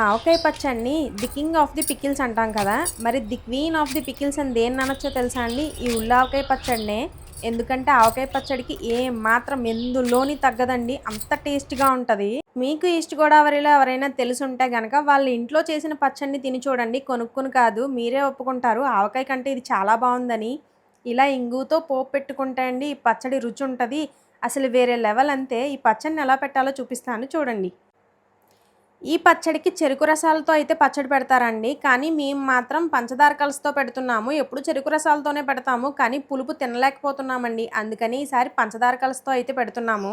ఆవకాయ పచ్చడిని the king of the pickles అంటాం కదా. మరి the queen of the pickles అని దేన్ని అనొచ్చో తెలుసా అండి? ఈ ఉల్లావకాయ పచ్చడినే. ఎందుకంటే ఆవకాయ పచ్చడికి ఏ మాత్రం ఎందులోని తగ్గదండి అంత టేస్ట్గా ఉంటుంది. మీకు ఈస్ట్ గోదావరిలో ఎవరైనా తెలుసుంటే గనక వాళ్ళ ఇంట్లో చేసిన పచ్చడిని తిని చూడండి. కొనుక్కుని కాదు మీరే ఒప్పుకుంటారు. ఆవకాయ కంటే ఇది చాలా బాగుందని. ఇలా ఇంగుతో పోపు పెట్టుకుంటే అండి ఈ పచ్చడి రుచి ఉంటుంది. అసలు వేరే లెవెల్ అంతే. ఈ పచ్చడిని ఎలా పెట్టాలో చూపిస్తాను. చూడండి. ఈ పచ్చడికి చెరుకు రసాలతో అయితే పచ్చడి పెడతారండి. కానీ మేము మాత్రం పంచదార కలుసుతో పెడుతున్నాము. ఎప్పుడు చెరుకు రసాలతోనే పెడతాము. కానీ పులుపు తినలేకపోతున్నామండి. అందుకని ఈసారి పంచదార కలుసుతో అయితే పెడుతున్నాము.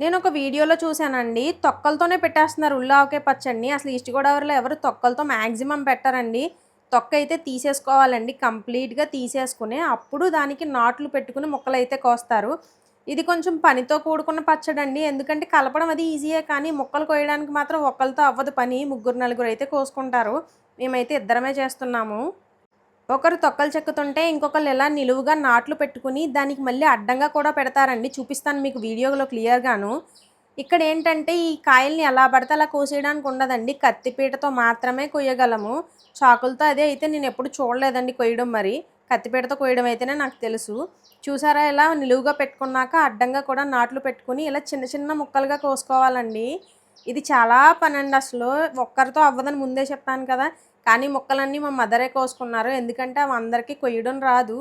నేను ఒక వీడియోలో చూశానండి. తొక్కలతోనే పెట్టేస్తున్నారు ఉల్లావకే పచ్చడిని. అసలు ఈస్ట్ గోదావరిలో ఎవరు తొక్కలతో మ్యాక్సిమం పెట్టారండి. తొక్క అయితే తీసేసుకోవాలండి. కంప్లీట్గా తీసేసుకుని అప్పుడు దానికి నాట్లు పెట్టుకుని ముక్కలు అయితే కోస్తారు. ఇది కొంచెం పనితో కూడుకున్న పచ్చడండి. ఎందుకంటే కలపడం అది ఈజీయే కానీ ముక్కలు కోయడానికి మాత్రం ఒక్కరితో అవ్వదు పని. ముగ్గురు నలుగురు అయితే కోసుకుంటారు. మేమైతే ఇద్దరమే చేస్తున్నాము. ఒకరు తొక్కలు చెక్కుతుంటే ఇంకొకరు ఇలా నిలువుగా నాట్లు పెట్టుకుని దానికి మళ్ళీ అడ్డంగా కూడా పెడతారండి. చూపిస్తాను మీకు వీడియోలో క్లియర్గాను. ఇక్కడ ఏంటంటే ఈ కాయల్ని ఎలా పడితే అలా కోసేయడానికి ఉండదండి. కత్తిపీటతో మాత్రమే కొయ్యగలము. చాకులతో అదే అయితే నేను ఎప్పుడు చూడలేదండి కొయ్యడం మరి. కత్తిపీటతో కొయ్యడం అయితేనే నాకు తెలుసు. చూసారా ఇలా నిలువుగా పెట్టుకున్నాక అడ్డంగా కూడా నాట్లు పెట్టుకుని ఇలా చిన్న చిన్న ముక్కలుగా కోసుకోవాలండి. ఇది చాలా పని అండి అసలు. ఒక్కరితో అవ్వదని ముందే చెప్పాను కదా. కానీ ముక్కలన్నీ మా మదరే కోసుకున్నారు. ఎందుకంటే అవి అందరికీ కొయ్యడం రాదు.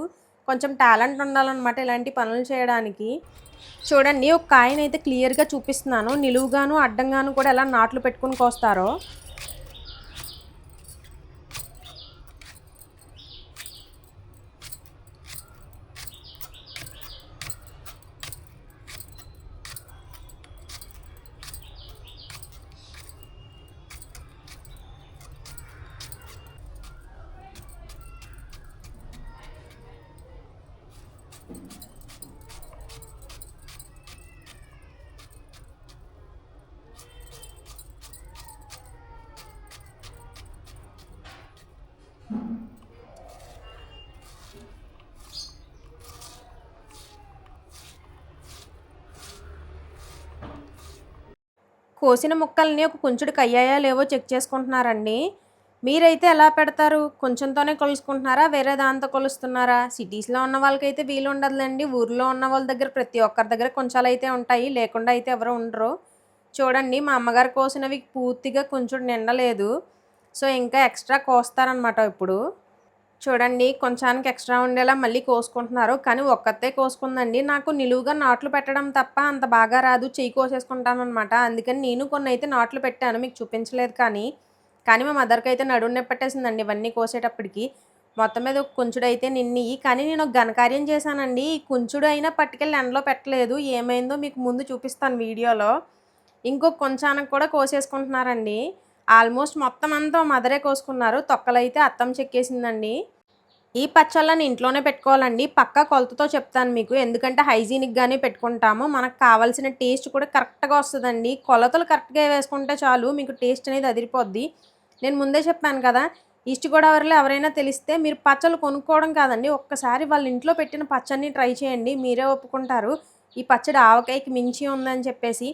కొంచెం టాలెంట్ ఉండాలన్నమాట ఇలాంటి పనులు చేయడానికి. చూడండి ఒక కాయనైతే అయితే క్లియర్గా చూపిస్తున్నాను. నిలువుగాను అడ్డంగాను కూడా ఎలా నాట్లు పెట్టుకుని కోస్తారో. కోసిన ముక్కల్ని ఒక కుంచుడికి అయ్యాయా లేవో చెక్ చేసుకుంటున్నారండి. మీరైతే ఎలా పెడతారు? కొంచెంతోనే కొలుసుకుంటున్నారా? వేరే దాంతో కొలుస్తున్నారా? సిటీస్లో ఉన్న వాళ్ళకైతే వీలు ఉండదులేండి ఊర్లో ఉన్న వాళ్ళ దగ్గర ప్రతి ఒక్కరి దగ్గర కొంచెం అయితే ఉంటాయి. లేకుండా అయితే ఎవరు ఉండరు. చూడండి మా అమ్మగారు కోసినవి పూర్తిగా కొంచెం నిండలేదు. సో ఇంకా ఎక్స్ట్రా కోస్తారనమాట ఇప్పుడు. చూడండి కొంచానికి ఎక్స్ట్రా ఉండేలా మళ్ళీ కోసుకుంటున్నారు. కానీ ఒక్కతే కోసుకుందండి. నాకు నిలువుగా నాట్లు పెట్టడం తప్ప అంత బాగా రాదు. చెయ్యి కోసేసుకుంటాను అనమాట అందుకని నేను కొన్ని అయితే నాట్లు పెట్టాను. మీకు చూపించలేదు కానీ. కానీ మా మదర్కి అయితే నడుము పెట్టేసిందండి ఇవన్నీ కోసేటప్పటికి. మొత్తం మీద ఒక కుంచుడు అయితే నిన్ని కానీ నేను ఒక ఘనకార్యం చేశానండి. ఈ కుంచుడు అయినా పట్టుకెళ్ళి ఎండలో పెట్టలేదు. ఏమైందో మీకు ముందు చూపిస్తాను వీడియోలో. ఇంకొక కొంచానికి కూడా కోసేసుకుంటున్నారండి. ఆల్మోస్ట్ మొత్తం అంతా మదరే కోసుకున్నారు. తొక్కలైతే అత్తం చెక్కేసిందండి. ఈ పచ్చళ్ళని ఇంట్లోనే పెట్టుకోవాలండి. పక్క కొలతతో చెప్తాను మీకు. ఎందుకంటే హైజీనిక్గానే పెట్టుకుంటాము. మనకు కావాల్సిన టేస్ట్ కూడా కరెక్ట్గా వస్తుందండి. కొలతలు కరెక్ట్గా వేసుకుంటే చాలు మీకు టేస్ట్ అనేది అదిరిపోద్ది. నేను ముందే చెప్పాను కదా ఈస్ట్ గోదావరిలో ఎవరైనా తెలిస్తే మీరు పచ్చళ్ళు కొనుక్కోవడం కాదండి. ఒక్కసారి వాళ్ళ ఇంట్లో పెట్టిన పచ్చడిని ట్రై చేయండి. మీరే ఒప్పుకుంటారు. ఈ పచ్చడి ఆవకాయకి మించి ఉందని చెప్పేసి.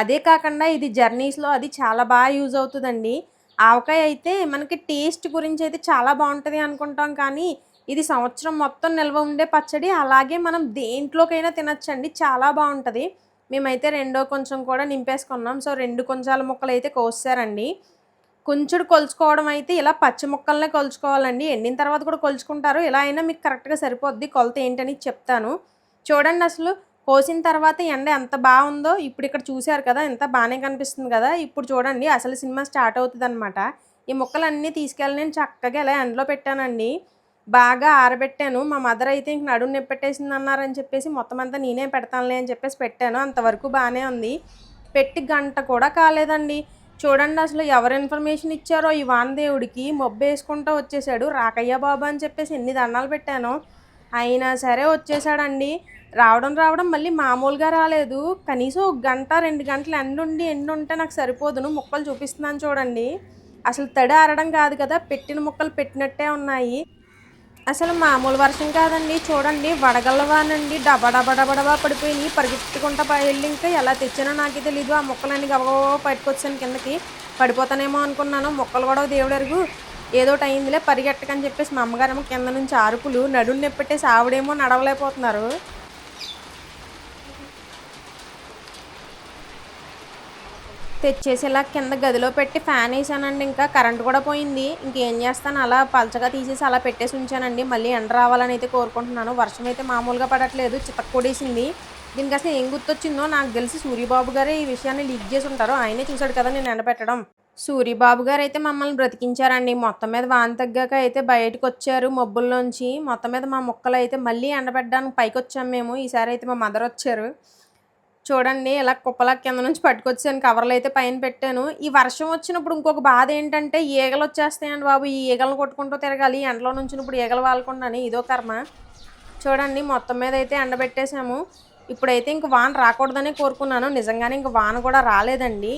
అదే కాకుండా ఇది జర్నీస్లో అది చాలా బాగా యూజ్ అవుతుందండి. ఆవకాయ అయితే మనకి టేస్ట్ గురించి అయితే చాలా బాగుంటుంది అనుకుంటాం కానీ ఇది సంవత్సరం మొత్తం నిల్వ ఉండే పచ్చడి. అలాగే మనం దేంట్లోకైనా తినచ్చండి. చాలా బాగుంటుంది. మేమైతే రెండో కొంచెం కూడా నింపేసుకున్నాం. సో రెండు కొంచాల ముక్కలు అయితే కోసారండి. కొంచెం కొలుచుకోవడం అయితే ఇలా పచ్చి ముక్కలనే కొలుచుకోవాలండి. ఎండిన తర్వాత కూడా కొలుచుకుంటారు. ఇలా అయినా మీకు కరెక్ట్గా సరిపోద్ది కొలత ఏంటని చెప్తాను. చూడండి అసలు కోసిన తర్వాత ఎండ ఎంత బాగుందో ఇప్పుడు ఇక్కడ చూశారు కదా ఎంత బాగానే కనిపిస్తుంది కదా. ఇప్పుడు చూడండి అసలు సినిమా స్టార్ట్ అవుతుంది అనమాట ఈ ముక్కలన్నీ తీసుకెళ్ళి నేను చక్కగా ఇలా ఎండలో పెట్టానండి. బాగా ఆరబెట్టాను. మా మదర్ అయితే ఇంక నడుము నెప్పెట్టేసింది అన్నారని చెప్పేసి మొత్తం అంతా నేనే పెడతానులే అని చెప్పేసి పెట్టాను. అంతవరకు బాగానే ఉంది. పెట్టి గంట కూడా కాలేదండి. చూడండి అసలు ఎవరు ఇన్ఫర్మేషన్ ఇచ్చారో ఈ వానదేవుడికి. మొబ్బు వేసుకుంటూ వచ్చేసాడు. రాకయ్య బాబు అని చెప్పేసి ఎన్ని దండాలు పెట్టాను. అయినా సరే వచ్చేసాడండి. రావడం రావడం మళ్ళీ మామూలుగా రాలేదు. కనీసం ఒక గంట రెండు గంటలు ఎండుండి ఎండు ఉంటే నాకు సరిపోదును ముక్కలు చూపిస్తున్నాను చూడండి. అసలు తడి ఆరడం కాదు కదా పెట్టిన ముక్కలు పెట్టినట్టే ఉన్నాయి. అసలు మామూలు వర్షం కాదండి. చూడండి వడగల్లవానండి డబా డబా డబా డబా పడిపోయి పరిగెత్తుకుంటా వెళ్ళి ఇంకా ఎలా తెచ్చానో నాకు తెలీదు. ఆ ముక్కలన్నీ గబగబా పట్టుకొచ్చాను కిందకి. పడిపోతానేమో అనుకున్నాను. మొక్కలు కూడా దేవుడు ఎరుగు ఏదో ఒకటి అయిందిలే పరిగెట్టకని చెప్పేసి మా అమ్మగారేమో కింద నుంచి అరుపులు నడుము నెప్పెట్టేసి ఆవిడేమో నడవలేకపోతున్నారు. తెచ్చేసి ఇలా కింద గదిలో పెట్టి ఫ్యాన్ వేసానండి ఇంకా కరెంట్ కూడా పోయింది. ఇంకేం చేస్తాను అలా పలచగా తీసేసి అలా పెట్టేసి ఉంచానండి. మళ్ళీ ఎండ రావాలని అయితే కోరుకుంటున్నాను. వర్షం అయితే మామూలుగా పడట్లేదు చితక్కొడేసింది. దీనికి అసలు ఏం గుర్తొచ్చిందో నాకు తెలిసి సూర్యబాబు గారే ఈ విషయాన్ని లీక్ చేసి ఉంటారు. ఆయనే చూశాడు కదా నేను ఎండబెట్టడం సూర్యబాబు గారు అయితే మమ్మల్ని బ్రతికించారండి. మొత్తం మీద వాన తగ్గాక అయితే బయటకు వచ్చారు మబ్బుల్లోంచి. మొత్తం మీద మా మొక్కలు అయితే మళ్ళీ ఎండబెట్టడానికి పైకి వచ్చాము మేము. ఈసారి అయితే మా మదర్ వచ్చారు. చూడండి ఇలా కుప్పలా కింద నుంచి పట్టుకొచ్చాను కవర్లు అయితే పైన పెట్టాను. ఈ వర్షం వచ్చినప్పుడు ఇంకొక బాధ ఏంటంటే ఈగలు వచ్చేస్తాయండి బాబు. ఈ ఈగలను కొట్టుకుంటూ తిరగాలి. ఎండలో నుంచినప్పుడు ఈగలు వాలకుండాని ఇదో కర్మ. చూడండి మొత్తం మీద అయితే ఎండబెట్టేసాము ఇప్పుడైతే ఇంక వాన రాకూడదని కోరుకున్నాను. నిజంగానే ఇంక వాన కూడా రాలేదండి.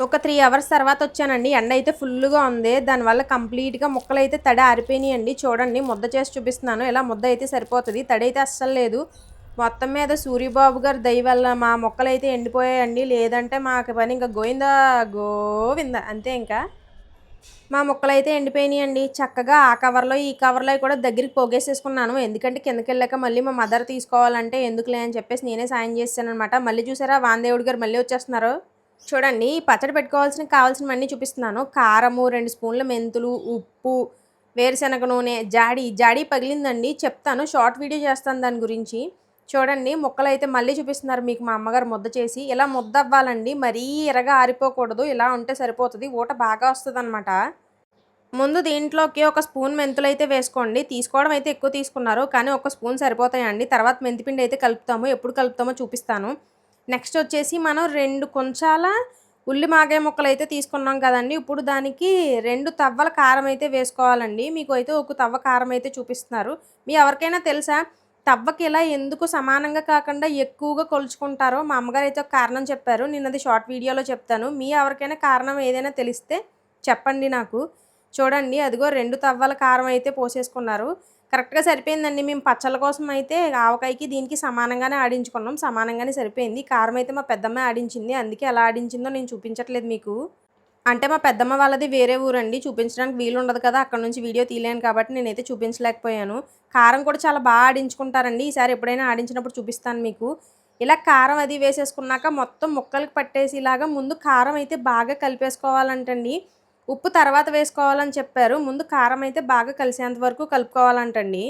ఒక త్రీ అవర్స్ తర్వాత వచ్చానండి. ఎండ అయితే ఫుల్గా ఉంది. దానివల్ల కంప్లీట్గా ముక్కలు అయితే తడి ఆరిపోయినాయండి. చూడండి ముద్ద చేసి చూపిస్తున్నాను. ఇలా ముద్ద అయితే సరిపోతుంది. తడి అయితే అస్సలు లేదు. మొత్తం మీద సూర్యబాబు గారి దయ వల్ల మా మొక్కలు అయితే ఎండిపోయాయండి. లేదంటే మాకు పని ఇంకా గోవిందా గోవింద అంతే ఇంకా. మా మొక్కలు అయితే ఎండిపోయినాయి అండి చక్కగా ఆ కవర్లో ఈ కవర్లో కూడా దగ్గరికి పోగేసేసుకున్నాను. ఎందుకంటే కిందకి వెళ్ళాక మళ్ళీ మా మదర్ తీసుకోవాలంటే ఎందుకులే అని చెప్పేసి నేనే సాయం చేశాను అనమాట మళ్ళీ చూసారా వాందేవుడి గారు మళ్ళీ వచ్చేస్తున్నారు. చూడండి ఈ పచ్చడి పెట్టుకోవాల్సిన కావాల్సినవన్నీ చూపిస్తున్నాను. కారము రెండు స్పూన్ల మెంతులు ఉప్పు వేరుశనగ నూనె జాడి. జాడి పగిలిందండి చెప్తాను. షార్ట్ వీడియో చేస్తాను దాని గురించి. చూడండి ముక్కలు అయితే మళ్ళీ చూపిస్తున్నారు మీకు మా అమ్మగారు ముద్ద చేసి. ఇలా ముద్ద అవ్వాలండి మరీ ఎరగా ఆరిపోకూడదు ఇలా ఉంటే సరిపోతుంది. ఊట బాగా వస్తుంది అనమాట ముందు దీంట్లోకి ఒక స్పూన్ మెంతులు అయితే వేసుకోండి. తీసుకోవడం అయితే ఎక్కువ తీసుకున్నారు కానీ ఒక స్పూన్ సరిపోతాయండి. తర్వాత మెంతిపిండి అయితే కలుపుతాము ఎప్పుడు కలుపుతామో చూపిస్తాను. నెక్స్ట్ వచ్చేసి మనం రెండు కొంచాల ఉల్లి మాగాయ ముక్కలు అయితే తీసుకున్నాం కదండి. ఇప్పుడు దానికి రెండు తవ్వల కారం అయితే వేసుకోవాలండి. మీకు అయితే ఒక తవ్వ కారం అయితే చూపిస్తున్నారు. మీ ఎవరికైనా తెలుసా? తవ్వకి ఇలా ఎందుకు సమానంగా కాకుండా ఎక్కువగా కొలుచుకుంటారో మా అమ్మగారు అయితే ఒక కారణం చెప్పారు. నేను అది షార్ట్ వీడియోలో చెప్తాను. మీ ఎవరికైనా కారణం ఏదైనా తెలిస్తే చెప్పండి నాకు. చూడండి అదిగో రెండు తవ్వల కారం అయితే పోసేసుకున్నారు. కరెక్ట్గా సరిపోయిందండి. మేము పచ్చళ్ళ కోసం అయితే ఆవకాయకి దీనికి సమానంగానే ఆడించుకున్నాం. సమానంగానే సరిపోయింది. కారం అయితే మా పెద్దమ్మ ఆడించింది. అందుకే ఎలా ఆడించిందో నేను చూపించట్లేదు మీకు. అంటే మా పెద్దమ్మ వాళ్ళది వేరే ఊరండి. చూపించడానికి వీలు ఉండదు కదా. అక్కడ నుంచి వీడియో తీయలేను కాబట్టి నేనైతే చూపించలేకపోయాను. కారం కూడా చాలా బాగా ఆడించుకుంటారండి. ఈసారి ఎప్పుడైనా ఆడించినప్పుడు చూపిస్తాను మీకు. ఇలా కారం అది వేసేసుకున్నాక మొత్తం ముక్కలకి పట్టేసి ఇలాగా ముందు కారం అయితే బాగా కలిపేసుకోవాలంటండి. ఉప్పు తర్వాత వేసుకోవాలని చెప్పారు. ముందు కారం అయితే బాగా కలిసేంత వరకు కలుపుకోవాలంటండి.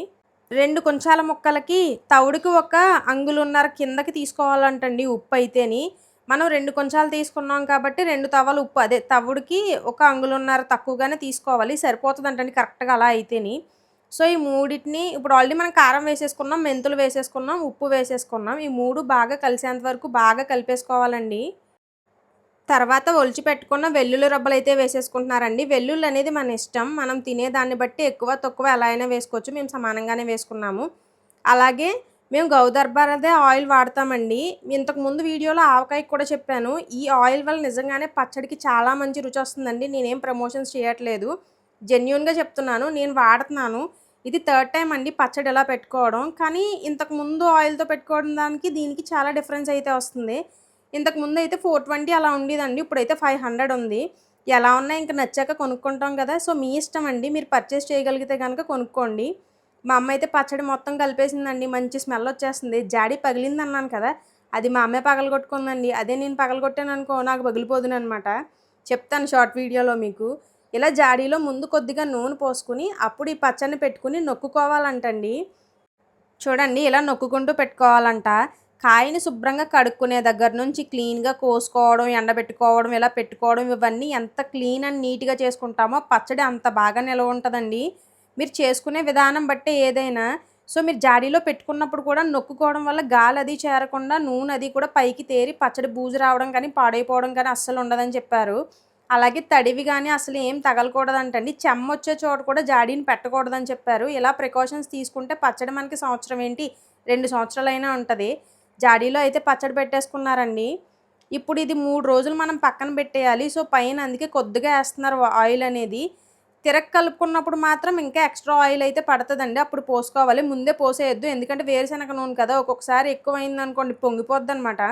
రెండు కొంచాల ముక్కలకి తవుడికి ఒక అంగులున్నర కిందకి తీసుకోవాలంటండి ఉప్పు అయితేని. మనం రెండు కొంచాలు తీసుకున్నాం కాబట్టి రెండు తవ్వలు ఉప్పు. అదే తవ్వుడికి ఒక అంగులున్నర తక్కువగానే తీసుకోవాలి. సరిపోతుందంటండి కరెక్ట్గా అలా అయితేని. సో ఈ మూడింటిని ఇప్పుడు ఆల్రెడీ మనం కారం వేసేసుకున్నాం మెంతులు వేసేసుకున్నాం ఉప్పు వేసేసుకున్నాం. ఈ మూడు బాగా కలిసేంత వరకు బాగా కలిపేసుకోవాలండి. తర్వాత ఒలిచి పెట్టుకున్న వెల్లుల్లి రబ్బలు అయితే వేసేసుకుంటున్నారండి. వెల్లుల్లి అనేది మన ఇష్టం. మనం తినే దాన్ని బట్టి ఎక్కువ తక్కువ ఎలా అయినా వేసుకోవచ్చు. మేము సమానంగానే వేసుకున్నాము. అలాగే మేము గౌదర్బారదే ఆయిల్ వాడతామండి. ఇంతకు ముందు వీడియోలో ఆవకాయ కూడా చెప్పాను. ఈ ఆయిల్ వల్ల నిజంగానే పచ్చడికి చాలా మంచి రుచి వస్తుందండి. నేనేం ప్రమోషన్స్ చేయట్లేదు. జెన్యున్గా చెప్తున్నాను. నేను వాడుతున్నాను. ఇది థర్డ్ టైం అండి పచ్చడి ఎలా పెట్టుకోవడం. కానీ ఇంతకు ముందు ఆయిల్తో పెట్టుకోవడం దానికి దీనికి చాలా డిఫరెన్స్ అయితే వస్తుంది. ఇంతకు ముందు అయితే ఫోర్ ట్వంటీ అలా ఉండేదండి. ఇప్పుడైతే ఫైవ్ హండ్రెడ్ ఉంది. ఎలా ఉన్నా ఇంకా నచ్చాక కొనుక్కుంటాం కదా. సో మీ ఇష్టం అండి. మీరు పర్చేస్ చేయగలిగితే కనుక కొనుక్కోండి. మా అమ్మ అయితే పచ్చడి మొత్తం కలిపేసిందండి. మంచి స్మెల్ వచ్చేస్తుంది. జాడి పగిలింది అన్నాను కదా అది మా అమ్మే పగలగొట్టుకుందండి. అదే నేను పగలగొట్టాను అనుకో నాకు పగిలిపోదును అనమాట చెప్తాను షార్ట్ వీడియోలో మీకు. ఇలా జాడీలో ముందు కొద్దిగా నూనె పోసుకుని అప్పుడు ఈ పచ్చడిని పెట్టుకుని నొక్కుకోవాలంటండి. చూడండి ఇలా నొక్కుకుంటూ పెట్టుకోవాలంట. కాయని శుభ్రంగా కడుక్కునే దగ్గర నుంచి క్లీన్గా కోసుకోవడం ఎండబెట్టుకోవడం ఇలా పెట్టుకోవడం ఇవన్నీ ఎంత క్లీన్ అండ్ నీట్గా చేసుకుంటామో పచ్చడి అంత బాగా నిలవ ఉంటుందండి. మీరు చేసుకునే విధానం బట్టే ఏదైనా. సో మీరు జాడీలో పెట్టుకున్నప్పుడు కూడా నొక్కుకోవడం వల్ల గాలి అది చేరకుండా నూనె అది కూడా పైకి తేరి పచ్చడి బూజు రావడం కానీ పాడైపోవడం కానీ అస్సలు ఉండదని చెప్పారు. అలాగే తడివి కానీ అసలు ఏం తగలకూడదంటండి. చెమ్మ వచ్చే చోట కూడా జాడీని పెట్టకూడదని చెప్పారు. ఇలా ప్రికాషన్స్ తీసుకుంటే పచ్చడి మనకి సంవత్సరం ఏంటి? రెండు సంవత్సరాలైనా ఉంటుంది. జాడీలో అయితే పచ్చడి పెట్టేసుకున్నారండి. ఇప్పుడు ఇది మూడు రోజులు మనం పక్కన పెట్టేయాలి. సో పైన అందుకే కొద్దిగా వేస్తున్నారు ఆయిల్ అనేది. తిరగ కలుపుకున్నప్పుడు మాత్రం ఇంకా ఎక్స్ట్రా ఆయిల్ అయితే పడుతుందండి. అప్పుడు పోసుకోవాలి. ముందే పోసేయద్దు. ఎందుకంటే వేరుశనగ నూనె కదా ఒక్కొక్కసారి ఎక్కువైంది అనుకోండి పొంగిపోద్ది అనమాట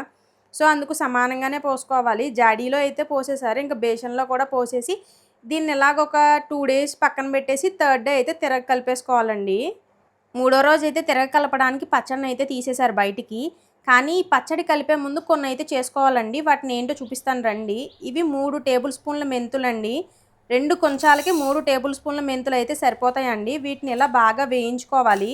సో అందుకు సమానంగానే పోసుకోవాలి. జాడీలో అయితే పోసేసారు. ఇంకా బేషన్లో కూడా పోసేసి దీన్ని ఇలాగ ఒక టూ డేస్ పక్కన పెట్టేసి థర్డ్ డే అయితే తిరగ కలిపేసుకోవాలండి మూడో రోజు అయితే తిరగ కలపడానికి పచ్చడిని అయితే తీసేశారు బయటికి. కానీ పచ్చడి కలిపే ముందు కొన్ని అయితే చేసుకోవాలండి. వాటిని ఏంటో చూపిస్తాను రండి. ఇవి మూడు టేబుల్ స్పూన్ల మెంతులండి. రెండు కొంచాలకి మూడు టేబుల్ స్పూన్ల మెంతులు అయితే సరిపోతాయండి. వీటిని ఇలా బాగా వేయించుకోవాలి?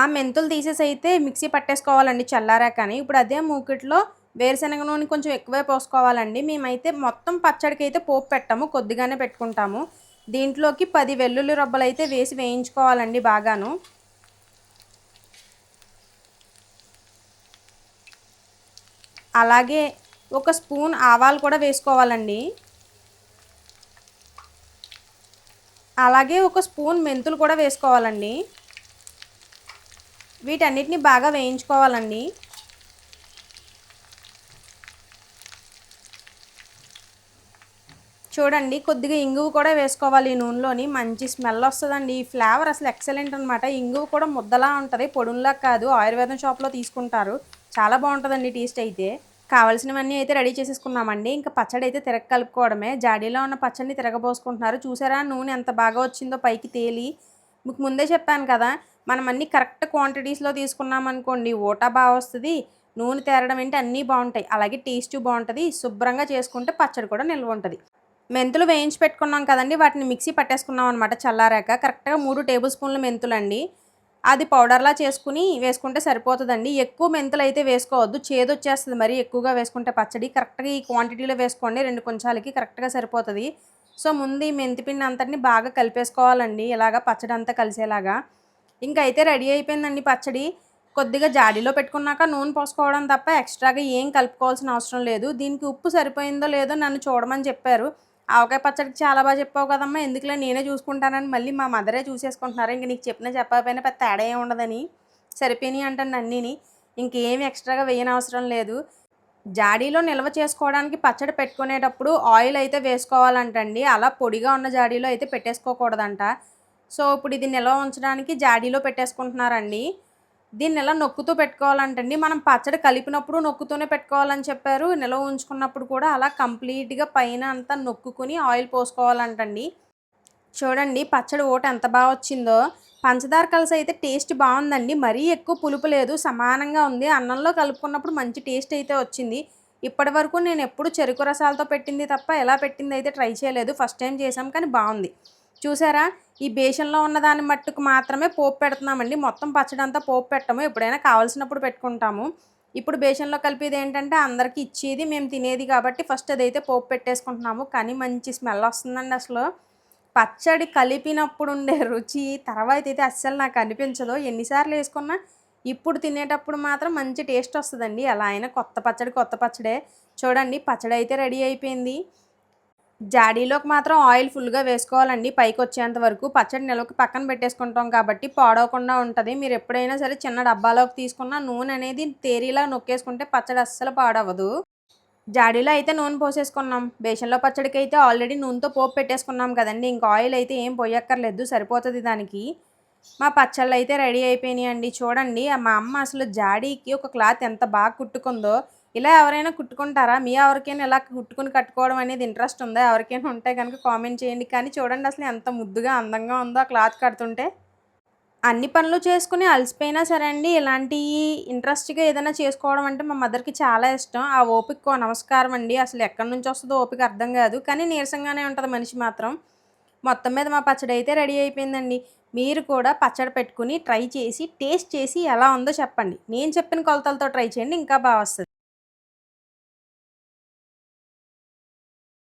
ఆ మెంతులు తీసేసి అయితే మిక్సీ పట్టేసుకోవాలండి చల్లారాకని. ఇప్పుడు అదే మూకిట్లో వేరుశనగ నూనె కొంచెం ఎక్కువే పోసుకోవాలండి. మేమైతే మొత్తం పచ్చడికి అయితే పోపు పెట్టాము కొద్దిగానే పెట్టుకుంటాము. దీంట్లోకి పది వెల్లుల్లి రబ్బలు అయితే వేసి వేయించుకోవాలండి బాగాను. అలాగే ఒక స్పూన్ ఆవాలు కూడా వేసుకోవాలండి. అలాగే ఒక స్పూన్ మెంతులు కూడా వేసుకోవాలండి. వీటన్నిటిని బాగా వేయించుకోవాలండి. చూడండి కొద్దిగా ఇంగువ కూడా వేసుకోవాలి ఈ నూనెలోని. మంచి స్మెల్ వస్తుందండి. ఈ ఫ్లేవర్ అసలు ఎక్సలెంట్ అనమాట ఇంగువ కూడా ముద్దలా ఉంటుంది. పొడుల్లా కాదు. ఆయుర్వేదం షాప్లో తీసుకుంటారు. చాలా బాగుంటుందండి టేస్ట్ అయితే. కావాల్సినవన్నీ అయితే రెడీ చేసేసుకున్నామండి. ఇంకా పచ్చడి అయితే తిరగ కలుపుకోవడమే. జాడీలో ఉన్న పచ్చడిని తిరగబోసుకుంటున్నారు. చూసారా నూనె ఎంత బాగా వచ్చిందో పైకి తేలి. మీకు ముందే చెప్పాను కదా మనం అన్నీ కరెక్ట్ క్వాంటిటీస్లో తీసుకున్నాం అనుకోండి ఓటా బాగా వస్తుంది. నూనె తేరడం ఏంటి అన్నీ బాగుంటాయి. అలాగే టేస్ట్ బాగుంటుంది. శుభ్రంగా చేసుకుంటే పచ్చడి కూడా నిల్వ ఉంటుంది. మెంతులు వేయించి పెట్టుకున్నాం కదండి వాటిని మిక్సీ పట్టేసుకున్నాం అనమాట చల్లారాక. కరెక్ట్గా మూడు టేబుల్ స్పూన్ల మెంతులు అండి అది పౌడర్లా చేసుకుని వేసుకుంటే సరిపోతుందండి. ఎక్కువ మెంతులు అయితే వేసుకోవద్దు. చేదు వచ్చేస్తుంది మరి ఎక్కువగా వేసుకుంటే పచ్చడి. కరెక్ట్గా ఈ క్వాంటిటీలో వేసుకోండి. రెండు కొంచాలకి కరెక్ట్గా సరిపోతుంది. సో ముందు ఈ మెంతిపిండి అంతటిని బాగా కలిపేసుకోవాలండి. ఇలాగా పచ్చడి అంతా కలిసేలాగా. ఇంకా అయితే రెడీ అయిపోయిందండి పచ్చడి. కొద్దిగా జాడీలో పెట్టుకున్నాక నూనె పోసుకోవడం తప్ప ఎక్స్ట్రాగా ఏం కలుపుకోవాల్సిన అవసరం లేదు. దీనికి ఉప్పు సరిపోయిందో లేదో నన్ను చూడమని చెప్పారు. ఆవకాయ పచ్చడికి చాలా బాగా చెప్పావు కదమ్మా ఎందుకులే నేనే చూసుకుంటానని మళ్ళీ మా మదరే చూసేసుకుంటున్నారు. ఇంక నీకు చెప్పినా చెప్పకపోయినా పెద్ద తేడా ఏమి ఉండదని. సరిపోయినాయి అంటాను అన్నీని ఇంకేమి ఎక్స్ట్రాగా వేయనవసరం లేదు. జాడీలో నిల్వ చేసుకోవడానికి పచ్చడి పెట్టుకునేటప్పుడు ఆయిల్ అయితే వేసుకోవాలంటండి. అలా పొడిగా ఉన్న జాడీలో అయితే పెట్టేసుకోకూడదంట. సో ఇప్పుడు ఇది నిల్వ ఉంచడానికి జాడీలో పెట్టేసుకుంటున్నారండి. దీన్ని ఇలా నొక్కుతూ పెట్టుకోవాలంటండి. మనం పచ్చడి కలిపినప్పుడు నొక్కుతూనే పెట్టుకోవాలని చెప్పారు. నిల్వ ఉంచుకున్నప్పుడు కూడా అలా కంప్లీట్గా పైన అంతా నొక్కుని ఆయిల్ పోసుకోవాలంటండి. చూడండి పచ్చడి ఓట ఎంత బాగా వచ్చిందో. పంచదార కలిసి అయితే టేస్ట్ బాగుందండి. మరీ ఎక్కువ పులుపు లేదు. సమానంగా ఉంది. అన్నంలో కలుపుకున్నప్పుడు మంచి టేస్ట్ అయితే వచ్చింది. ఇప్పటి వరకు నేను ఎప్పుడు చెరుకు రసాలతో పెట్టింది తప్ప ఎలా పెట్టింది అయితే ట్రై చేయలేదు. ఫస్ట్ టైం చేసాం కానీ బాగుంది. చూసారా? ఈ బేషన్లో ఉన్న దాన్ని మట్టుకు మాత్రమే పోపు పెడుతున్నామండి. మొత్తం పచ్చడి అంతా పోపు పెట్టము. ఎప్పుడైనా కావాల్సినప్పుడు పెట్టుకుంటాము. ఇప్పుడు బేషన్లో కలిపేది ఏంటంటే అందరికీ ఇచ్చేది మేము తినేది కాబట్టి ఫస్ట్ అదైతే పోపు పెట్టేసుకుంటున్నాము. కానీ మంచి స్మెల్ వస్తుందండి అసలు. పచ్చడి కలిపినప్పుడు ఉండే రుచి తర్వాత అయితే అస్సలు నాకు అనిపించదు. ఎన్నిసార్లు వేసుకున్నా ఇప్పుడు తినేటప్పుడు మాత్రం మంచి టేస్ట్ వస్తుందండి. అలా అయినా కొత్త పచ్చడి కొత్త పచ్చడే. చూడండి పచ్చడి అయితే రెడీ అయిపోయింది. జాడీలోకి మాత్రం ఆయిల్ ఫుల్గా వేసుకోవాలండి. పైకి వచ్చేంత వరకు పచ్చడి నిలవకి పక్కన పెట్టేసుకుంటాం కాబట్టి పాడవకుండా ఉంటుంది. మీరు ఎప్పుడైనా సరే చిన్న డబ్బాలోకి తీసుకున్న నూనె అనేది తేరీలా నొక్కేసుకుంటే పచ్చడి అస్సలు పాడవదు. జాడీలో అయితే నూనె పోసేసుకున్నాం. బేషన్లో పచ్చడికి అయితే ఆల్రెడీ నూనెతో పోపు పెట్టేసుకున్నాం కదండి. ఇంకా ఆయిల్ అయితే ఏం పోయక్కర్లేదు సరిపోతుంది దానికి. మా పచ్చళ్ళు అయితే రెడీ అయిపోయినాయి అండి చూడండి మా అమ్మ అసలు జాడీకి ఒక క్లాత్ ఎంత బాగా కుట్టుకుందో ఇలా ఎవరైనా కుట్టుకుంటారా? మీ ఎవరికైనా ఇలా కుట్టుకుని కట్టుకోవడం అనేది ఇంట్రెస్ట్ ఉందా? ఎవరికైనా ఉంటే కనుక కామెంట్ చేయండి. కానీ చూడండి అసలు ఎంత ముద్దుగా అందంగా ఉందో ఆ క్లాత్ కడుతుంటే. అన్ని పనులు చేసుకుని అలసిపోయినా సరే అండి ఇలాంటి ఇంట్రెస్ట్గా ఏదైనా చేసుకోవడం అంటే మా మదర్కి చాలా ఇష్టం. ఆ ఓపిక నమస్కారం అండి. అసలు ఎక్కడి నుంచి వస్తుందో ఓపిక అర్థం కాదు. కానీ నీరసంగానే ఉంటుంది మనిషి మాత్రం. మొత్తం మీద మా పచ్చడి అయితే రెడీ అయిపోయిందండి. మీరు కూడా పచ్చడి పెట్టుకుని ట్రై చేసి టేస్ట్ చేసి ఎలా ఉందో చెప్పండి. నేను చెప్పిన కొలతలతో ట్రై చేయండి. ఇంకా బాగా వస్తుంది.